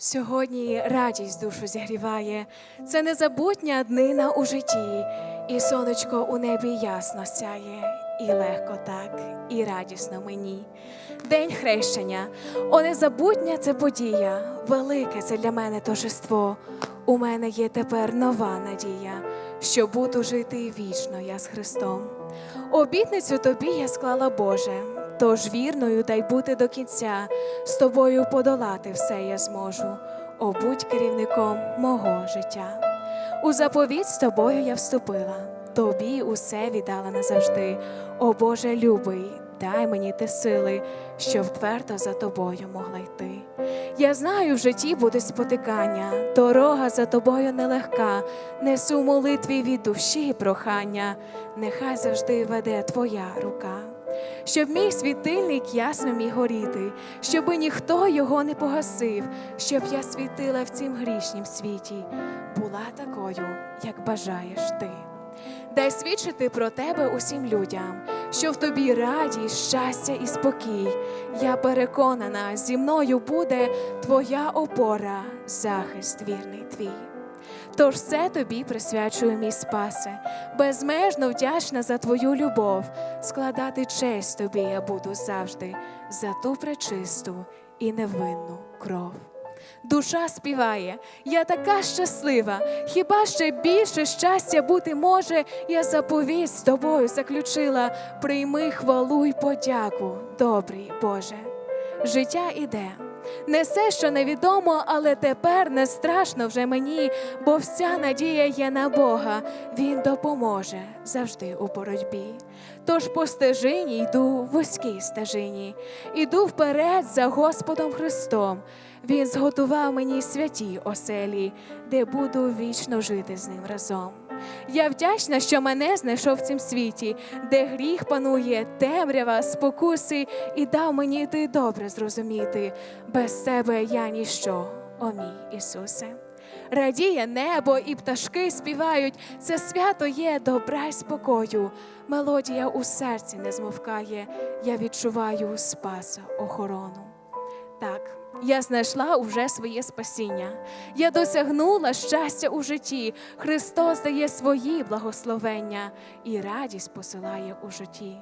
Сьогодні радість душу зігріває, це незабутня днина у житті, і сонечко у небі ясно сяє, і легко так, і радісно мені. День хрещення, о незабутня це подія, велике це для мене торжество. У мене є тепер нова надія, що буду жити вічно я з Христом. Обітницю тобі я склала Боже, тож вірною дай бути до кінця, з тобою подолати все я зможу. О, будь керівником мого життя. У заповідь з тобою я вступила, тобі усе віддала назавжди. О Боже любий, дай мені ти сили, щоб твердо за тобою могла йти. Я знаю, в житті буде спотикання, дорога за тобою нелегка, несу молитві від душі прохання, нехай завжди веде твоя рука. Щоб мій світильник ясно міг горіти, щоби ніхто його не погасив, щоб я світила в цім грішнім світі, була такою, як бажаєш ти. Дай свідчити про тебе усім людям, що в тобі радість, щастя і спокій. Я переконана, зі мною буде твоя опора, захист вірний твій. Тож все тобі присвячую, мій спасе, безмежно вдячна за твою любов, складати честь тобі я буду завжди за ту пречисту і невинну кров. Душа співає, я така щаслива, хіба ще більше щастя бути може, я заповідь з тобою заключила, прийми хвалу й подяку, добрий Боже. Життя іде, несе, що невідомо, але тепер не страшно вже мені, бо вся надія є на Бога, Він допоможе завжди у боротьбі. Тож по стежині йду вузькій стежині, іду вперед за Господом Христом. Він зготував мені святі оселі, де буду вічно жити з ним разом. Я вдячна, що мене знайшов в цім світі, де гріх панує, темрява, спокуси, і дав мені ти добре зрозуміти. Без тебе я ніщо, о мій Ісусе. Радіє небо і пташки співають, це свято є добра й спокою. Мелодія у серці не змовкає, я відчуваю спаса охорону. Так, я знайшла уже своє спасіння. Я досягнула щастя у житті. Христос дає свої благословення і радість посилає у житті.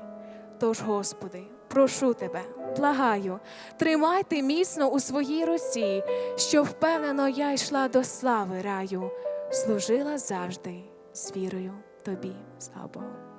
Тож, Господи, прошу тебе, благаю, тримайте міцно у своїй руці, що впевнено я йшла до слави раю, служила завжди з вірою тобі, слава Богу.